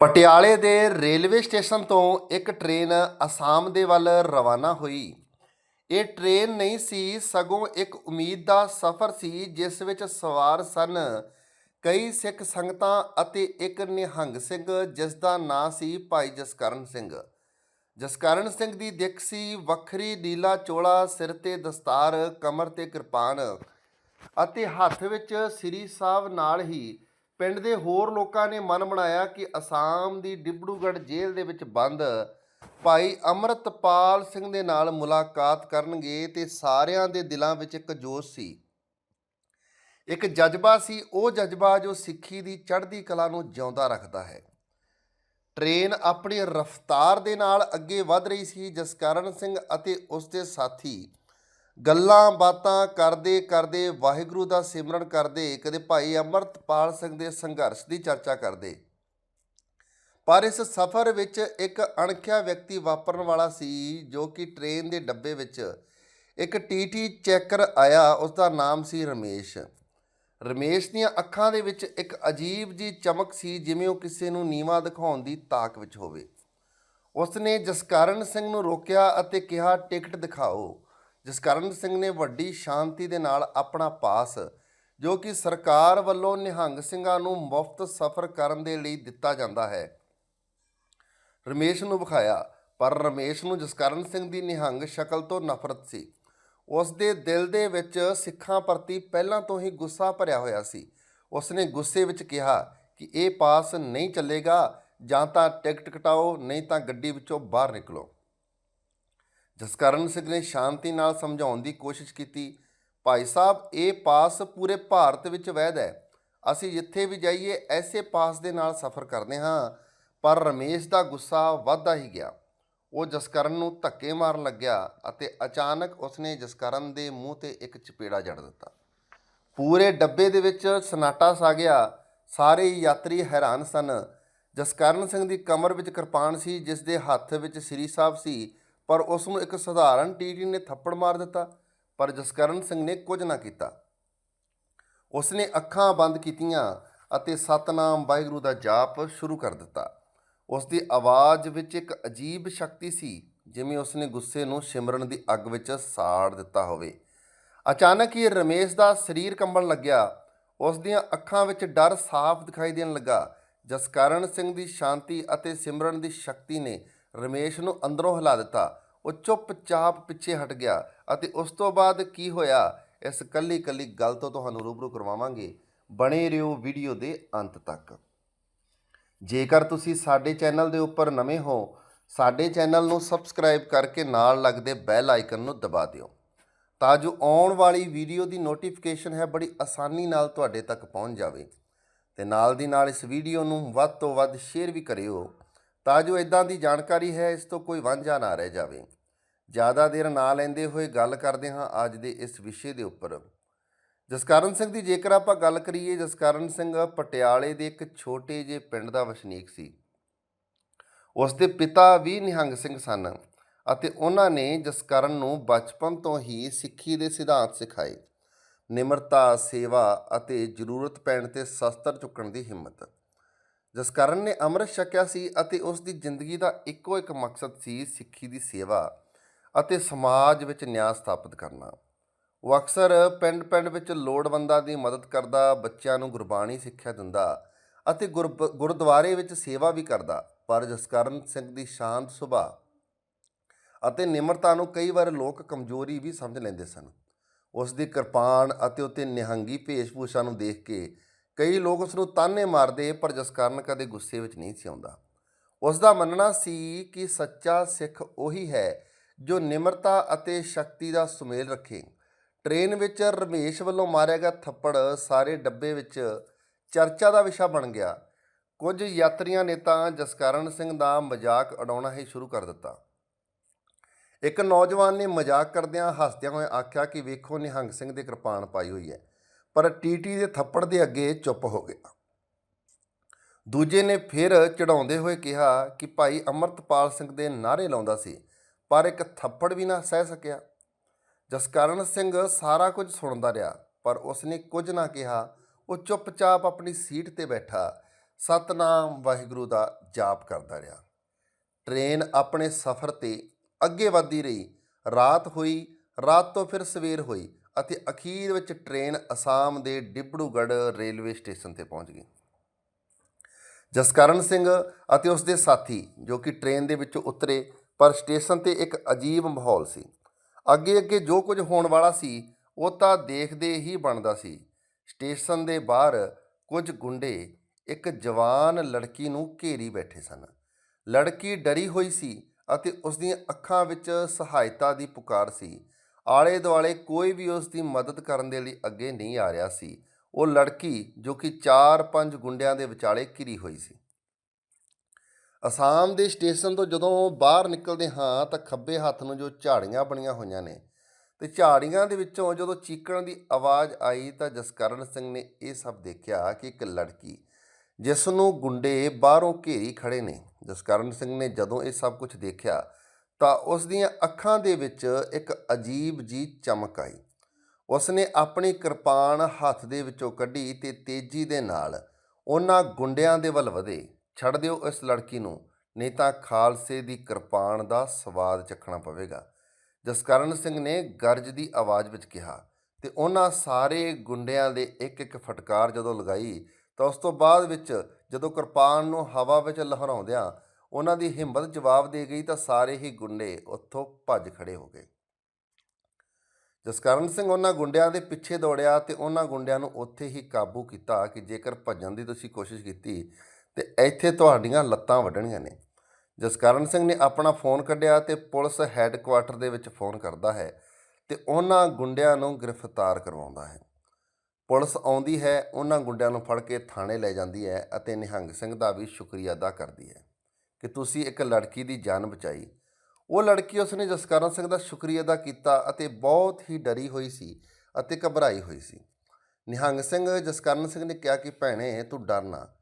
ਪਟਿਆਲੇ ਦੇ railway station ਤੋਂ ਇੱਕ ਟ੍ਰੇਨ ਅਸਾਮ ਦੇ ਵੱਲ ਰਵਾਨਾ ਹੋਈ। ਇਹ ਟ੍ਰੇਨ ਨਹੀਂ ਸੀ, ਸਗੋਂ ਇੱਕ ਉਮੀਦ ਦਾ ਸਫ਼ਰ ਸੀ, ਜਿਸ ਵਿੱਚ ਸਵਾਰ ਸਨ ਕਈ ਸਿੱਖ ਸੰਗਤਾਂ ਅਤੇ ਇੱਕ ਨਿਹੰਗ ਸਿੰਘ, ਜਿਸ ਦਾ ਨਾਂ ਸੀ ਭਾਈ ਜਸਕਰਨ ਸਿੰਘ। ਜਸਕਰਨ ਸਿੰਘ ਦੀ ਦਿੱਖ ਸੀ, ਵੱਖਰੀ ਨੀਲਾ ਚੋਲਾ, ਸਿਰ ਤੇ ਦਸਤਾਰ, ਕਮਰ ਤੇ ਕਿਰਪਾਨ ਅਤੇ ਹੱਥ ਵਿੱਚ ਸ੍ਰੀ ਸਾਹਿਬ ਨਾਲ ਹੀ ਪਿੰਡ ਦੇ ਹੋਰ ਲੋਕਾਂ ਨੇ ਮਨ ਬਣਾਇਆ ਕਿ ਅਸਾਮ ਦੀ ਡਿਬੜੂਗੜ੍ਹ ਜੇਲ੍ਹ ਦੇ ਵਿੱਚ ਬੰਦ ਭਾਈ ਅਮਰਤਪਾਲ ਸਿੰਘ ਦੇ ਨਾਲ ਮੁਲਾਕਾਤ ਕਰਨਗੇ ਤੇ ਸਾਰਿਆਂ ਦੇ ਦਿਲਾਂ ਵਿੱਚ ਇੱਕ ਜੋਸ਼ ਸੀ। ਇੱਕ ਜਜ਼ਬਾ ਸੀ, ਉਹ ਜਜ਼ਬਾ ਜੋ ਸਿੱਖੀ ਦੀ ਚੜ੍ਹਦੀ ਕਲਾ ਨੂੰ ਜਿਉਂਦਾ ਰੱਖਦਾ ਹੈ। ਟ੍ਰੇਨ ਆਪਣੀ ਰਫ਼ਤਾਰ ਦੇ ਨਾਲ ਅੱਗੇ ਵਧ ਰਹੀ ਸੀ ਜਸਕਰਨ ਸਿੰਘ ਅਤੇ ਉਸ ਦੇ ਸਾਥੀ ਗੱਲਾਂ ਬਾਤਾਂ ਕਰਦੇ ਕਰਦੇ ਵਾਹਿਗੁਰੂ ਦਾ ਸਿਮਰਨ ਕਰਦੇ ਕਦੇ ਭਾਈ ਅਮਰਤਪਾਲ ਸਿੰਘ ਦੇ ਸੰਘਰਸ਼ ਦੀ ਚਰਚਾ ਕਰਦੇ। ਪਰ ਇਸ ਸਫ਼ਰ ਵਿੱਚ ਇੱਕ ਅਣਖਿਆ ਵਿਅਕਤੀ ਵਾਪਰਨ ਵਾਲਾ ਸੀ ਜੋ ਕਿ ਟ੍ਰੇਨ ਦੇ ਡੱਬੇ ਵਿੱਚ ਇੱਕ ਟੀਟੀ ਚੈਕਰ ਆਇਆ ਉਸ ਦਾ ਨਾਮ ਸੀ ਰਮੇਸ਼। ਰਮੇਸ਼ ਦੀਆਂ ਅੱਖਾਂ ਦੇ ਵਿੱਚ ਇੱਕ ਅਜੀਬ ਜੀ ਚਮਕ ਸੀ ਜਿਵੇਂ ਉਹ ਕਿਸੇ ਨੂੰ ਨੀਵਾ ਦਿਖਾਉਣ ਦੀ ਤਾਕ ਵਿੱਚ ਹੋਵੇ। ਉਸਨੇ ਜਸਕਰਨ ਸਿੰਘ ਨੂੰ ਰੋਕਿਆ ਅਤੇ ਕਿਹਾ, ਟਿਕਟ ਦਿਖਾਓ। ਜਸਕਰਨ ਸਿੰਘ ਨੇ ਵੱਡੀ ਸ਼ਾਂਤੀ ਦੇ ਨਾਲ ਆਪਣਾ ਪਾਸ, ਜੋ ਕਿ ਸਰਕਾਰ ਵੱਲੋਂ ਨਿਹੰਗ ਸਿੰਘਾਂ ਨੂੰ ਮੁਫਤ ਸਫ਼ਰ ਕਰਨ ਦੇ ਲਈ ਦਿੱਤਾ ਜਾਂਦਾ ਹੈ। ਰਮੇਸ਼ ਨੂੰ ਵਿਖਾਇਆ, ਪਰ ਰਮੇਸ਼ ਨੂੰ ਜਸਕਰਨ ਸਿੰਘ ਦੀ ਨਿਹੰਗ ਸ਼ਕਲ ਤੋਂ ਨਫ਼ਰਤ ਸੀ। ਉਸ ਦੇ ਦਿਲ ਦੇ ਵਿੱਚ ਸਿੱਖਾਂ ਪ੍ਰਤੀ ਪਹਿਲਾਂ ਤੋਂ ਹੀ ਗੁੱਸਾ ਭਰਿਆ ਹੋਇਆ ਸੀ। ਉਸ ਨੇ ਗੁੱਸੇ ਵਿੱਚ ਕਿਹਾ ਕਿ ਇਹ ਪਾਸ ਨਹੀਂ ਚੱਲੇਗਾ, ਜਾਂ ਤਾਂ ਟਿਕਟ ਕਟਾਓ, ਨਹੀਂ ਤਾਂ ਗੱਡੀ ਵਿੱਚੋਂ ਬਾਹਰ ਨਿਕਲੋ। ਜਸਕਰਨ ਸਿੰਘ ਨੇ ਸ਼ਾਂਤੀ ਨਾਲ ਸਮਝਾਉਣ ਦੀ ਕੋਸ਼ਿਸ਼ ਕੀਤੀ। ਭਾਈ ਸਾਹਿਬ, ਇਹ ਪਾਸ ਪੂਰੇ ਭਾਰਤ ਵਿੱਚ ਵੈਦ ਹੈ। ਅਸੀਂ ਜਿੱਥੇ ਵੀ ਜਾਈਏ, ਐਸੇ ਪਾਸ ਦੇ ਨਾਲ ਸਫ਼ਰ ਕਰਦੇ ਹਾਂ, ਪਰ ਰਮੇਸ਼ ਦਾ ਗੁੱਸਾ ਵੱਧਦਾ ਹੀ ਗਿਆ। ਉਹ ਜਸਕਰਨ ਨੂੰ ਧੱਕੇ ਮਾਰਨ ਲੱਗਿਆ ਅਤੇ ਅਚਾਨਕ ਉਸਨੇ ਜਸਕਰਨ ਦੇ ਮੂੰਹ ਤੇ ਇੱਕ ਚਪੇੜਾ ਜੜ ਦਿੱਤਾ। ਪੂਰੇ ਡੱਬੇ ਦੇ ਵਿੱਚ ਸਨਾਟਾ ਸਾ ਗਿਆ। ਸਾਰੇ ਯਾਤਰੀ ਹੈਰਾਨ ਸਨ। ਜਸਕਰਨ ਸਿੰਘ ਦੀ ਕਮਰ ਵਿੱਚ ਕਿਰਪਾਨ ਸੀ, ਜਿਸ ਦੇ ਹੱਥ ਵਿੱਚ ਸ੍ਰੀ ਸਾਹਿਬ ਸੀ ਪਰ ਉਸ ਨੂੰ ਇੱਕ ਸਧਾਰਨ ਟੀਟੀ ਨੇ ਥੱਪੜ ਮਾਰ ਦਿੱਤਾ, ਪਰ ਜਸਕਰਨ ਸਿੰਘ ਨੇ ਕੁਝ ਨਾ ਕੀਤਾ। ਉਸਨੇ ਅੱਖਾਂ ਬੰਦ ਕੀਤੀਆਂ ਅਤੇ ਸਤਨਾਮ ਵਾਹਿਗੁਰੂ ਦਾ ਜਾਪ ਸ਼ੁਰੂ ਕਰ ਦਿੱਤਾ। ਉਸ ਦੀ ਆਵਾਜ਼ ਵਿੱਚ ਇੱਕ ਅਜੀਬ ਸ਼ਕਤੀ ਸੀ, ਜਿਵੇਂ ਉਸਨੇ ਗੁੱਸੇ ਨੂੰ ਸਿਮਰਨ ਦੀ ਅੱਗ ਵਿੱਚ ਸਾੜ ਦਿੱਤਾ ਹੋਵੇ। ਅਚਾਨਕ ਹੀ ਰਮੇਸ਼ ਦਾ ਸਰੀਰ ਕੰਬਣ ਲੱਗਿਆ। ਉਸ ਦੀਆਂ ਅੱਖਾਂ ਵਿੱਚ ਡਰ ਸਾਫ਼ ਦਿਖਾਈ ਦੇਣ ਲੱਗਾ। ਜਸਕਰਨ ਸਿੰਘ ਦੀ ਸ਼ਾਂਤੀ ਅਤੇ ਸਿਮਰਨ ਦੀ ਸ਼ਕਤੀ ਨੇ ਰਮੇਸ਼ ਨੂੰ ਅੰਦਰੋਂ ਹਿਲਾ ਦਿੱਤਾ। ਉਹ ਚੁੱਪਚਾਪ ਪਿੱਛੇ ਹਟ ਗਿਆ ਅਤੇ ਉਸ ਤੋਂ ਬਾਅਦ ਕੀ ਹੋਇਆ, ਇਸ ਕੱਲੀ ਕੱਲੀ ਗੱਲ ਤੋਂ ਤੁਹਾਨੂੰ ਰੂਬਰੂ ਕਰਵਾਵਾਂਗੇ। ਬਣੇ ਰਹੋ ਵੀਡੀਓ ਦੇ ਅੰਤ ਤੱਕ। ਜੇਕਰ ਤੁਸੀਂ ਸਾਡੇ ਚੈਨਲ ਦੇ ਉੱਪਰ ਨਵੇਂ ਹੋ, ਸਾਡੇ ਚੈਨਲ ਨੂੰ ਸਬਸਕ੍ਰਾਈਬ ਕਰਕੇ ਨਾਲ ਲੱਗਦੇ ਬੈਲ ਆਈਕਨ ਨੂੰ ਦਬਾ ਦਿਓ। ਤਾਂ ਜੋ ਆਉਣ ਵਾਲੀ ਵੀਡੀਓ ਦੀ ਨੋਟੀਫਿਕੇਸ਼ਨ ਹੈ ਬੜੀ ਆਸਾਨੀ ਨਾਲ ਤੁਹਾਡੇ ਤੱਕ ਪਹੁੰਚ ਜਾਵੇ। ਤੇ ਨਾਲ ਦੀ ਨਾਲ ਇਸ ਵੀਡੀਓ ਨੂੰ ਵੱਧ ਤੋਂ ਵੱਧ ਸ਼ੇਅਰ ਵੀ ਕਰਿਓ। ਤਾਂ ਜੋ ਇਦਾਂ ਦੀ ਜਾਣਕਾਰੀ ਹੈ, ਇਸ ਤੋਂ ਕੋਈ ਵਾਂਝਾ ਨਾ ਰਹਿ ਜਾਵੇ। ਜ਼ਿਆਦਾ ਦੇਰ ਨਾ ਲੈਂਦੇ ਹੋਏ ਗੱਲ ਕਰਦੇ ਹਾਂ ਅੱਜ ਦੇ ਇਸ ਵਿਸ਼ੇ ਦੇ ਉੱਪਰ। ਜਸਕਰਨ ਸਿੰਘ ਦੀ ਜੇਕਰ ਆਪਾਂ ਗੱਲ ਕਰੀਏ, ਜਸਕਰਨ ਸਿੰਘ ਪਟਿਆਲੇ ਦੇ ਇੱਕ ਛੋਟੇ ਜਿਹੇ ਪਿੰਡ ਦਾ ਵਸਨੀਕ ਸੀ। ਉਸ ਦੇ ਪਿਤਾ ਵੀ ਨਿਹੰਗ ਸਿੰਘ ਸਨ ਅਤੇ ਉਹਨਾਂ ਨੇ ਜਸਕਰਨ ਨੂੰ ਬਚਪਨ ਤੋਂ ਹੀ ਸਿੱਖੀ ਦੇ ਸਿਧਾਂਤ ਸਿਖਾਏ। ਨਿਮਰਤਾ, ਸੇਵਾ ਅਤੇ ਜ਼ਰੂਰਤ ਪੈਣ ਤੇ ਸ਼ਸਤਰ ਚੁੱਕਣ ਦੀ ਹਿੰਮਤ। ਜਸਕਰਨ ਨੇ ਅੰਮ੍ਰਿਤ ਛਕਿਆ ਸੀ ਅਤੇ ਉਸ ਦੀ ਜ਼ਿੰਦਗੀ ਦਾ ਇੱਕੋ ਇੱਕ ਮਕਸਦ ਸੀ ਸਿੱਖੀ ਦੀ ਸੇਵਾ ਅਤੇ ਸਮਾਜ ਵਿੱਚ ਨਿਆਂ ਸਥਾਪਿਤ ਕਰਨਾ। ਉਹ ਅਕਸਰ ਪਿੰਡ-ਪਿੰਡ ਵਿੱਚ ਲੋੜਵੰਦਾਂ ਦੀ ਮਦਦ ਕਰਦਾ, ਬੱਚਿਆਂ ਨੂੰ ਗੁਰਬਾਣੀ ਸਿੱਖਿਆ ਦਿੰਦਾ ਅਤੇ ਗੁਰਬ- ਗੁਰਦੁਆਰੇ ਵਿੱਚ ਸੇਵਾ ਵੀ ਕਰਦਾ, ਪਰ ਜਸਕਰਨ ਸਿੰਘ ਦੀ ਸ਼ਾਂਤ ਸੁਭਾਅ ਅਤੇ ਨਿਮਰਤਾ ਨੂੰ ਕਈ ਵਾਰ ਲੋਕ ਕਮਜ਼ੋਰੀ ਵੀ ਸਮਝ ਲੈਂਦੇ ਸਨ। ਉਸ ਦੀ ਕਿਰਪਾਨ ਅਤੇ ਉਤੇ ਨਿਹੰਗੀ ਭੇਸ਼ਭੂਸ਼ਾ ਨੂੰ ਦੇਖ ਕੇ ਕਈ ਲੋਕ ਉਸ ਨੂੰ ਤਾਨੇ ਮਾਰਦੇ, ਪਰ ਜਸਕਰਨ ਕਦੇ ਗੁੱਸੇ ਵਿੱਚ ਨਹੀਂ ਸੀ ਆਉਂਦਾ। ਉਸ ਦਾ ਮੰਨਣਾ ਸੀ ਕਿ ਸੱਚਾ ਸਿੱਖ ਉਹੀ ਹੈ ਜੋ ਨਿਮਰਤਾ ਅਤੇ ਸ਼ਕਤੀ ਦਾ ਸੁਮੇਲ ਰੱਖੇ। ਟ੍ਰੇਨ ਵਿੱਚ ਰਮੇਸ਼ ਵੱਲੋਂ ਮਾਰਿਆ ਗਿਆ ਥੱਪੜ ਸਾਰੇ ਡੱਬੇ ਵਿੱਚ ਚਰਚਾ ਦਾ ਵਿਸ਼ਾ ਬਣ ਗਿਆ। ਕੁਝ ਯਾਤਰੀਆਂ ਨੇ ਤਾਂ ਜਸਕਰਨ ਸਿੰਘ ਦਾ ਮਜ਼ਾਕ ਉਡਾਉਣਾ ਹੀ ਸ਼ੁਰੂ ਕਰ ਦਿੱਤਾ। ਇੱਕ ਨੌਜਵਾਨ ਨੇ ਮਜ਼ਾਕ ਕਰਦਿਆਂ ਹੱਸਦਿਆਂ ਹੋਏ ਆਖਿਆ ਕਿ ਵੇਖੋ ਨਿਹੰਗ ਸਿੰਘ ਦੇ ਕਿਰਪਾਨ ਪਾਈ ਹੋਈ ਹੈ। ਪਰ ਟੀਟੀ ਦੇ ਥੱਪੜ ਦੇ ਅੱਗੇ ਚੁੱਪ ਹੋ ਗਿਆ। ਦੂਜੇ ਨੇ ਫਿਰ ਚੜਾਉਂਦੇ ਹੋਏ ਕਿਹਾ ਕਿ ਭਾਈ ਅਮਰਤਪਾਲ ਸਿੰਘ ਦੇ ਨਾਰੇ ਲਾਉਂਦਾ ਸੀ, ਪਰ ਇੱਕ ਥੱਪੜ ਵੀ ਨਾ ਸਹਿ ਸਕਿਆ। ਜਸਕਰਨ ਸਿੰਘ ਸਾਰਾ ਕੁਝ ਸੁਣਦਾ ਰਿਹਾ, ਪਰ ਉਸਨੇ ਕੁਝ ਨਾ ਕਿਹਾ। ਉਹ ਚੁੱਪਚਾਪ ਆਪਣੀ ਸੀਟ ਤੇ ਬੈਠਾ, ਸਤਨਾਮ ਵਾਹਿਗੁਰੂ ਦਾ ਜਾਪ ਕਰਦਾ ਰਿਹਾ। ਟ੍ਰੇਨ ਆਪਣੇ ਸਫ਼ਰ ਤੇ ਅੱਗੇ ਵਧਦੀ ਰਹੀ। ਰਾਤ ਹੋਈ, ਰਾਤ ਤੋਂ ਫਿਰ ਸਵੇਰ ਹੋਈ। ਅਤੇ ਅਖੀਰ ਵਿੱਚ ਟ੍ਰੇਨ ਅਸਾਮ ਦੇ ਡਿਬੜੂਗੜ੍ਹ ਰੇਲਵੇ ਸਟੇਸ਼ਨ ਤੇ ਪਹੁੰਚ ਗਈ। ਜਸਕਰਨ ਸਿੰਘ ਅਤੇ ਉਸ ਦੇ ਸਾਥੀ ਜੋ ਕਿ ਟ੍ਰੇਨ ਦੇ ਵਿੱਚੋਂ ਉਤਰੇ, ਪਰ ਸਟੇਸ਼ਨ ਤੇ ਇੱਕ ਅਜੀਬ ਮਾਹੌਲ ਸੀ। ਅੱਗੇ ਅੱਗੇ ਜੋ ਕੁਝ ਹੋਣ ਵਾਲਾ ਸੀ, ਉਹ ਤਾਂ ਦੇਖਦੇ ਹੀ ਬਣਦਾ ਸੀ। ਸਟੇਸ਼ਨ ਦੇ ਬਾਹਰ ਕੁਝ ਗੁੰਡੇ ਇੱਕ ਜਵਾਨ ਲੜਕੀ ਨੂੰ ਘੇਰੀ ਬੈਠੇ ਸਨ। ਲੜਕੀ ਡਰੀ ਹੋਈ ਸੀ ਅਤੇ ਉਸ ਦੀਆਂ ਅੱਖਾਂ ਵਿੱਚ ਸਹਾਇਤਾ ਦੀ ਪੁਕਾਰ ਸੀ। ਆਲੇ ਦੁਆਲੇ ਕੋਈ ਵੀ ਉਸ ਦੀ ਮਦਦ ਕਰਨ ਦੇ ਲਈ ਅੱਗੇ ਨਹੀਂ ਆ ਰਿਹਾ ਸੀ। ਉਹ ਲੜਕੀ ਜੋ ਕਿ 4-5 ਗੁੰਡਿਆਂ ਦੇ ਵਿਚਾਲੇ ਘਿਰੀ ਹੋਈ ਸੀ। ਅਸਾਮ ਦੇ ਸਟੇਸ਼ਨ ਤੋਂ ਜਦੋਂ ਬਾਹਰ ਨਿਕਲਦੇ ਹਾਂ ਤਾਂ ਖੱਬੇ ਹੱਥ ਨੂੰ ਜੋ ਝਾੜੀਆਂ ਬਣੀਆਂ ਹੋਈਆਂ ਨੇ ਤੇ ਝਾੜੀਆਂ ਦੇ ਵਿੱਚੋਂ ਜਦੋਂ ਚੀਕਣ ਦੀ ਆਵਾਜ਼ ਆਈ ਤਾਂ ਜਸਕਰਨ ਸਿੰਘ ਨੇ ਇਹ ਸਭ ਦੇਖਿਆ ਕਿ ਇੱਕ ਲੜਕੀ ਜਿਸ ਨੂੰ ਗੁੰਡੇ ਬਾਹਰੋਂ ਘੇਰੀ ਖੜੇ ਨੇ। ਜਸਕਰਨ ਸਿੰਘ ਨੇ ਜਦੋਂ ਇਹ ਸਭ ਕੁਝ ਦੇਖਿਆ ਤਾਂ ਉਸ ਦੀਆਂ ਅੱਖਾਂ ਦੇ ਵਿੱਚ ਇੱਕ ਅਜੀਬ ਜੀ ਚਮਕ ਆਈ। ਉਸ ਨੇ ਆਪਣੀ ਕਿਰਪਾਨ ਹੱਥ ਦੇ ਵਿੱਚੋਂ ਕੱਢੀ ਤੇ ਤੇਜ਼ੀ ਦੇ ਨਾਲ ਉਹਨਾਂ ਗੁੰਡਿਆਂ ਦੇ ਵੱਲ ਵਧੇ। ਛੱਡ ਦਿਓ ਇਸ ਲੜਕੀ ਨੂੰ, ਨਹੀਂ ਤਾਂ ਖਾਲਸੇ ਦੀ ਕਿਰਪਾਨ ਦਾ ਸਵਾਦ ਚੱਖਣਾ ਪਵੇਗਾ। ਜਸਕਰਨ ਸਿੰਘ ਨੇ ਗਰਜ ਦੀ ਆਵਾਜ਼ ਵਿੱਚ ਕਿਹਾ ਤੇ ਉਹਨਾਂ ਸਾਰੇ ਗੁੰਡਿਆਂ ਦੇ ਇੱਕ ਇੱਕ ਫਟਕਾਰ ਜਦੋਂ ਲਗਾਈ ਤਾਂ ਉਸ ਤੋਂ ਬਾਅਦ ਵਿੱਚ ਜਦੋਂ ਕਿਰਪਾਨ ਨੂੰ ਹਵਾ ਵਿੱਚ ਲਹਿਰਾਉਂਦਿਆਂ ਉਹਨਾਂ ਦੀ ਹਿੰਮਤ ਜਵਾਬ ਦੇ ਗਈ ਤਾਂ ਸਾਰੇ ਹੀ ਗੁੰਡੇ ਉੱਥੋਂ ਭੱਜ ਖੜੇ ਹੋ ਗਏ। ਜਸਕਰਨ ਸਿੰਘ ਉਹਨਾਂ ਗੁੰਡਿਆਂ ਦੇ ਪਿੱਛੇ ਦੌੜਿਆ ਤੇ ਉਹਨਾਂ ਗੁੰਡਿਆਂ ਨੂੰ ਉੱਥੇ ਹੀ ਕਾਬੂ ਕੀਤਾ ਕਿ ਜੇਕਰ ਭੱਜਣ ਦੀ ਤੁਸੀਂ ਕੋਸ਼ਿਸ਼ ਕੀਤੀ ਤੇ ਇੱਥੇ ਤੁਹਾਡੀਆਂ ਲੱਤਾਂ ਵੱਢਣੀਆਂ ਨੇ। ਜਸਕਰਨ ਸਿੰਘ ਨੇ ਆਪਣਾ ਫੋਨ ਕੱਢਿਆ ਤੇ ਪੁਲਿਸ ਹੈੱਡਕੁਆਟਰ ਦੇ ਵਿੱਚ ਫੋਨ ਕਰਦਾ ਹੈ ਤੇ ਉਹਨਾਂ ਗੁੰਡਿਆਂ ਨੂੰ ਗ੍ਰਿਫਤਾਰ ਕਰਵਾਉਂਦਾ ਹੈ। ਪੁਲਿਸ ਆਉਂਦੀ ਹੈ, ਉਹਨਾਂ ਗੁੰਡਿਆਂ ਨੂੰ ਫੜ ਕੇ ਥਾਣੇ ਲੈ ਜਾਂਦੀ ਹੈ ਅਤੇ ਨਿਹੰਗ ਸਿੰਘ ਦਾ ਵੀ ਸ਼ੁਕਰੀਆ ਅਦਾ ਕਰਦੀ ਹੈ। ਕਿ ਤੁਸੀਂ ਇੱਕ ਲੜਕੀ ਦੀ ਜਾਨ ਬਚਾਈ। ਉਹ ਲੜਕੀ ਉਸਨੇ ਜਸਕਰਨ ਸਿੰਘ ਦਾ ਸ਼ੁਕਰੀਆ ਅਦਾ ਕੀਤਾ ਅਤੇ ਬਹੁਤ ਹੀ ਡਰੀ ਹੋਈ ਸੀ ਅਤੇ ਘਬਰਾਈ ਹੋਈ ਸੀ। ਨਿਹੰਗ ਸਿੰਘ ਜਸਕਰਨ ਸਿੰਘ ਨੇ ਕਿਹਾ ਕਿ, ਭੈਣੇ, ਤੂੰ ਡਰਨਾ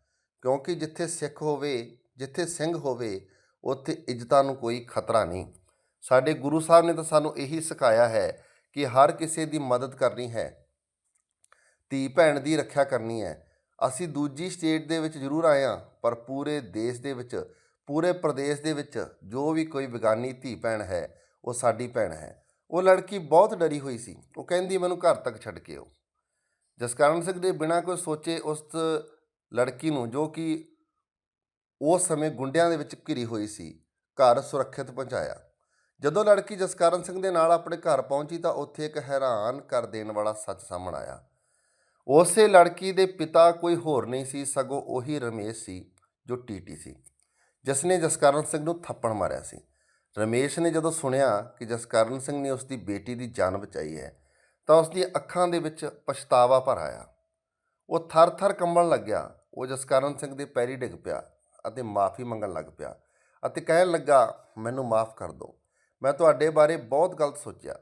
ਕਿਉਂਕਿ ਜਿੱਥੇ ਸਿੱਖ ਹੋਵੇ, ਜਿੱਥੇ ਸਿੰਘ ਹੋਵੇ, ਉੱਥੇ ਇੱਜ਼ਤਾਂ ਨੂੰ ਕੋਈ ਖਤਰਾ ਨਹੀਂ। ਸਾਡੇ ਗੁਰੂ ਸਾਹਿਬ ਨੇ ਤਾਂ ਸਾਨੂੰ ਇਹੀ ਸਿਖਾਇਆ ਹੈ ਕਿ ਹਰ ਕਿਸੇ ਦੀ ਮਦਦ ਕਰਨੀ ਹੈ। ਧੀ ਭੈਣ ਦੀ ਰੱਖਿਆ ਕਰਨੀ ਹੈ। ਅਸੀਂ ਦੂਜੀ ਸਟੇਟ ਦੇ ਵਿੱਚ ਜ਼ਰੂਰ ਆਏ ਹਾਂ, ਪਰ ਪੂਰੇ ਦੇਸ਼ ਦੇ ਵਿੱਚ ਪੂਰੇ ਪ੍ਰਦੇਸ਼ ਦੇ ਵਿੱਚ ਜੋ ਵੀ ਕੋਈ ਬੇਗਾਨੀ ਧੀ ਭੈਣ ਹੈ, ਉਹ ਸਾਡੀ ਭੈਣ ਹੈ। ਉਹ ਲੜਕੀ ਬਹੁਤ ਡਰੀ ਹੋਈ ਸੀ। ਉਹ ਕਹਿੰਦੀ, ਮੈਨੂੰ ਘਰ ਤੱਕ ਛੱਡ ਕੇ ਆਓ। ਜਸਕਰਨ ਸਿੰਘ ਦੇ ਬਿਨਾਂ ਕੋਈ ਸੋਚੇ ਉਸ ਲੜਕੀ ਨੂੰ, ਜੋ ਕਿ ਉਸ ਸਮੇਂ ਗੁੰਡਿਆਂ ਦੇ ਵਿੱਚ ਘਿਰੀ ਹੋਈ ਸੀ, ਘਰ ਸੁਰੱਖਿਅਤ ਪਹੁੰਚਾਇਆ। ਜਦੋਂ ਲੜਕੀ ਜਸਕਰਨ ਸਿੰਘ ਦੇ ਨਾਲ ਆਪਣੇ ਘਰ ਪਹੁੰਚੀ, ਤਾਂ ਉੱਥੇ ਇੱਕ ਹੈਰਾਨ ਕਰ ਦੇਣ ਵਾਲਾ ਸੱਚ ਸਾਹਮਣੇ ਆਇਆ। ਉਸੇ ਲੜਕੀ ਦੇ ਪਿਤਾ ਕੋਈ ਹੋਰ ਨਹੀਂ ਸੀ, ਸਗੋਂ ਉਹੀ ਰਮੇਸ਼ ਸੀ, ਜੋ ਟੀਟੀ ਸੀ। ਜਿਸ ਨੇ ਜਸਕਰਨ ਸਿੰਘ ਨੂੰ ਥੱਪੜ ਮਾਰਿਆ ਸੀ। ਰਮੇਸ਼ ਨੇ ਜਦੋਂ ਸੁਣਿਆ ਕਿ ਜਸਕਰਨ ਸਿੰਘ ਨੇ ਉਸ ਦੀ ਬੇਟੀ ਦੀ ਜਾਨ ਬਚਾਈ ਹੈ, ਤਾਂ ਉਸ ਦੀਆਂ ਅੱਖਾਂ ਦੇ ਵਿੱਚ ਪਛਤਾਵਾ ਭਰ ਆਇਆ। ਉਹ ਥਰ-ਥਰ ਕੰਬਣ ਲੱਗਿਆ ਉਹ ਜਸਕਰਨ ਸਿੰਘ ਦੇ ਪੈਰੀ ਡਿੱਗ ਪਿਆ ਅਤੇ ਮਾਫੀ ਮੰਗਣ ਲੱਗ ਪਿਆ ਅਤੇ ਕਹਿਣ ਲੱਗਾ, ਮੈਨੂੰ ਮਾਫ ਕਰ ਦਿਓ। ਮੈਂ ਤੁਹਾਡੇ ਬਾਰੇ ਬਹੁਤ ਗਲਤ ਸੋਚਿਆ।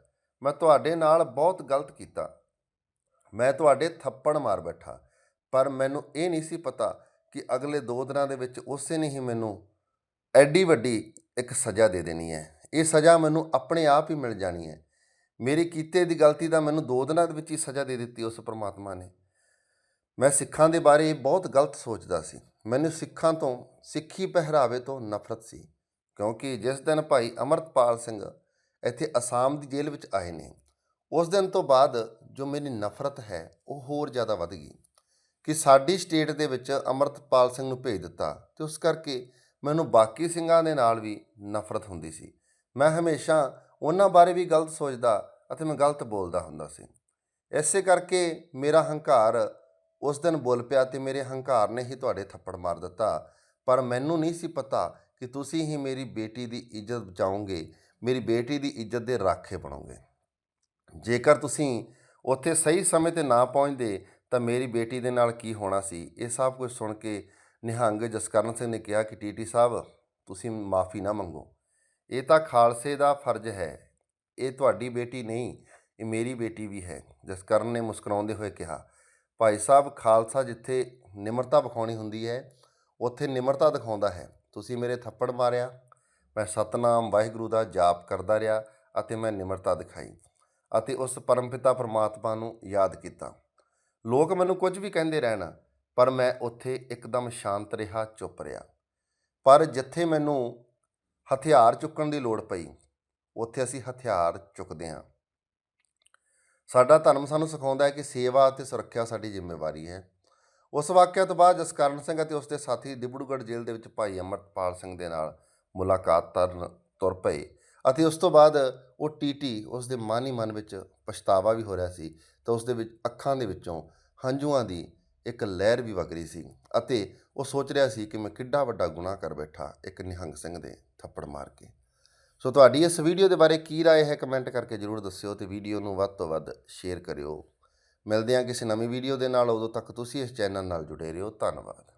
ਮੈਂ ਤੁਹਾਡੇ ਨਾਲ ਬਹੁਤ ਗਲਤ ਕੀਤਾ। ਮੈਂ ਤੁਹਾਡੇ ਥੱਪੜ ਮਾਰ ਬੈਠਾ। ਪਰ ਮੈਨੂੰ ਇਹ ਨਹੀਂ ਸੀ ਪਤਾ ਕਿ ਅਗਲੇ 2 ਦਿਨਾਂ ਦੇ ਵਿੱਚ ਉਸੇ ਨੇ ਹੀ ਮੈਨੂੰ ਐਡੀ ਵੱਡੀ ਇੱਕ ਸਜ਼ਾ ਦੇ ਦੇਣੀ ਹੈ। ਇਹ ਸਜ਼ਾ ਮੈਨੂੰ ਆਪਣੇ ਆਪ ਹੀ ਮਿਲ ਜਾਣੀ ਹੈ। ਮੇਰੀ ਕੀਤੇ ਦੀ ਗਲਤੀ ਦਾ ਮੈਨੂੰ ਦੋ ਦਿਨਾਂ ਦੇ ਵਿੱਚ ਹੀ ਸਜ਼ਾ ਦੇ ਦਿੱਤੀ ਉਸ ਪ੍ਰਮਾਤਮਾ ਨੇ। ਮੈਂ ਸਿੱਖਾਂ ਦੇ ਬਾਰੇ ਬਹੁਤ ਗਲਤ ਸੋਚਦਾ ਸੀ। ਮੈਨੂੰ ਸਿੱਖਾਂ ਤੋਂ, ਸਿੱਖੀ ਪਹਿਰਾਵੇ ਤੋਂ ਨਫ਼ਰਤ ਸੀ। ਕਿਉਂਕਿ ਜਿਸ ਦਿਨ ਭਾਈ ਅਮਰਤਪਾਲ ਸਿੰਘ ਇੱਥੇ ਅਸਾਮ ਦੀ ਜੇਲ੍ਹ ਵਿੱਚ ਆਏ ਨੇ, ਉਸ ਦਿਨ ਤੋਂ ਬਾਅਦ ਜੋ ਮੇਰੀ ਨਫ਼ਰਤ ਹੈ, ਉਹ ਹੋਰ ਜ਼ਿਆਦਾ ਵੱਧ ਗਈ। ਕਿ ਸਾਡੀ ਸਟੇਟ ਦੇ ਵਿੱਚ ਅਮਰਤਪਾਲ ਸਿੰਘ ਨੂੰ ਭੇਜ ਦਿੱਤਾ ਤੇ ਉਸ ਕਰਕੇ ਮੈਨੂੰ ਬਾਕੀ ਸਿੰਘਾਂ ਦੇ ਨਾਲ ਵੀ ਨਫ਼ਰਤ ਹੁੰਦੀ ਸੀ। ਮੈਂ ਹਮੇਸ਼ਾ ਉਹਨਾਂ ਬਾਰੇ ਵੀ ਗਲਤ ਸੋਚਦਾ ਅਤੇ ਮੈਂ ਗਲਤ ਬੋਲਦਾ ਹੁੰਦਾ ਸੀ। ਇਸੇ ਕਰਕੇ ਮੇਰਾ ਹੰਕਾਰ ਉਸ ਦਿਨ ਬੋਲ ਪਿਆ ਤੇ ਮੇਰੇ ਹੰਕਾਰ ਨੇ ਹੀ ਤੁਹਾਡੇ ਥੱਪੜ ਮਾਰ ਦਿੱਤਾ। ਪਰ ਮੈਨੂੰ ਨਹੀਂ ਸੀ ਪਤਾ ਕਿ ਤੁਸੀਂ ਹੀ ਮੇਰੀ ਬੇਟੀ ਦੀ ਇੱਜ਼ਤ ਬਚਾਓਗੇ, ਮੇਰੀ ਬੇਟੀ ਦੀ ਇੱਜ਼ਤ ਦੇ ਰਾਖੇ ਬਣੋਗੇ। ਜੇਕਰ ਤੁਸੀਂ ਉੱਥੇ ਸਹੀ ਸਮੇਂ ਤੇ ਨਾ ਪਹੁੰਚਦੇ ਤਾਂ ਮੇਰੀ ਬੇਟੀ ਦੇ ਨਾਲ ਕੀ ਹੋਣਾ ਸੀ, ਇਹ ਸਭ ਕੁਝ ਸੁਣ ਕੇ ਨਿਹੰਗ ਜਸਕਰਨ ਸਿੰਘ ਨੇ ਕਿਹਾ ਕਿ ਟੀਟੀ ਸਾਹਿਬ, ਤੁਸੀਂ ਮਾਫੀ ਨਾ ਮੰਗੋ। ਇਹ ਤਾਂ ਖਾਲਸੇ ਦਾ ਫਰਜ਼ ਹੈ। ਇਹ ਤੁਹਾਡੀ ਬੇਟੀ ਨਹੀਂ, ਇਹ ਮੇਰੀ ਬੇਟੀ ਵੀ ਹੈ। ਜਸਕਰਨ ਨੇ ਮੁਸਕਰਾਉਂਦੇ ਹੋਏ ਕਿਹਾ, ਭਾਈ ਸਾਹਿਬ, ਖਾਲਸਾ ਜਿੱਥੇ ਨਿਮਰਤਾ ਵਿਖਾਉਣੀ ਹੁੰਦੀ ਹੈ, ਉੱਥੇ ਨਿਮਰਤਾ ਦਿਖਾਉਂਦਾ ਹੈ। ਤੁਸੀਂ ਮੇਰੇ ਥੱਪੜ ਮਾਰਿਆ, ਮੈਂ ਸਤਨਾਮ ਵਾਹਿਗੁਰੂ ਦਾ ਜਾਪ ਕਰਦਾ ਰਿਹਾ ਅਤੇ ਮੈਂ ਨਿਮਰਤਾ ਦਿਖਾਈ ਅਤੇ ਉਸ ਪਰਮਪਿਤਾ ਪਰਮਾਤਮਾ ਨੂੰ ਯਾਦ ਕੀਤਾ। ਲੋਕ ਮੈਨੂੰ ਕੁਝ ਵੀ ਕਹਿੰਦੇ ਰਹਿਣ ਪਰ ਮੈਂ ਉੱਥੇ ਇੱਕਦਮ ਸ਼ਾਂਤ ਰਿਹਾ, ਚੁੱਪ ਰਿਹਾ। ਪਰ ਜਿੱਥੇ ਮੈਨੂੰ ਹਥਿਆਰ ਚੁੱਕਣ ਦੀ ਲੋੜ ਪਈ, ਉੱਥੇ ਅਸੀਂ ਹਥਿਆਰ ਚੁੱਕਦੇ ਹਾਂ। ਸਾਡਾ ਧਰਮ ਸਾਨੂੰ ਸਿਖਾਉਂਦਾ ਹੈ ਕਿ ਸੇਵਾ ਅਤੇ ਸੁਰੱਖਿਆ ਸਾਡੀ ਜ਼ਿੰਮੇਵਾਰੀ ਹੈ। ਉਸ ਵਾਕਿਆ ਤੋਂ ਬਾਅਦ ਜਸਕਰਨ ਸਿੰਘ ਅਤੇ ਉਸ ਦੇ ਸਾਥੀ ਦਿਬੜੂਗੜ੍ਹ ਜੇਲ੍ਹ ਦੇ ਵਿੱਚ ਭਾਈ ਅਮਰਪਾਲ ਸਿੰਘ ਦੇ ਨਾਲ ਮੁਲਾਕਾਤ ਕਰਨ ਤੁਰ ਪਏ ਅਤੇ ਉਸ ਤੋਂ ਬਾਅਦ ਉਹ ਟੀਟੀ ਉਸ ਦੇ ਮਨ ਹੀ ਮਨ ਵਿੱਚ ਪਛਤਾਵਾ ਵੀ ਹੋ ਰਿਹਾ ਸੀ ਤੇ ਉਸ ਦੇ ਵਿੱਚ ਅੱਖਾਂ ਦੇ ਵਿੱਚੋਂ ਹੰਝੂਆਂ ਦੀ ਇੱਕ ਲਹਿਰ ਵੀ ਵਗ ਰਹੀ ਸੀ ਅਤੇ ਉਹ ਸੋਚ ਰਿਹਾ ਸੀ ਕਿ ਮੈਂ ਕਿੱਡਾ ਵੱਡਾ ਗੁਨਾਹ ਕਰ ਬੈਠਾ ਇੱਕ ਨਿਹੰਗ ਸਿੰਘ ਦੇ ਥੱਪੜ ਮਾਰ ਕੇ ਸੋ ਤੁਹਾਡੀ ਇਸ ਵੀਡੀਓ ਦੇ ਬਾਰੇ ਕੀ رائے ਹੈ ਕਮੈਂਟ ਕਰਕੇ ਜਰੂਰ ਦੱਸਿਓ ਤੇ ਵੀਡੀਓ ਨੂੰ ਵੱਧ ਤੋਂ ਵੱਧ ਸ਼ੇਅਰ ਕਰਿਓ ਮਿਲਦੇ ਹਾਂ ਕਿਸੇ ਨਵੀਂ ਵੀਡੀਓ ਦੇ ਨਾਲ ਉਦੋਂ ਤੱਕ ਤੁਸੀਂ ਇਸ ਚੈਨਲ ਨਾਲ ਜੁੜੇ ਰਹੋ ਧੰਨਵਾਦ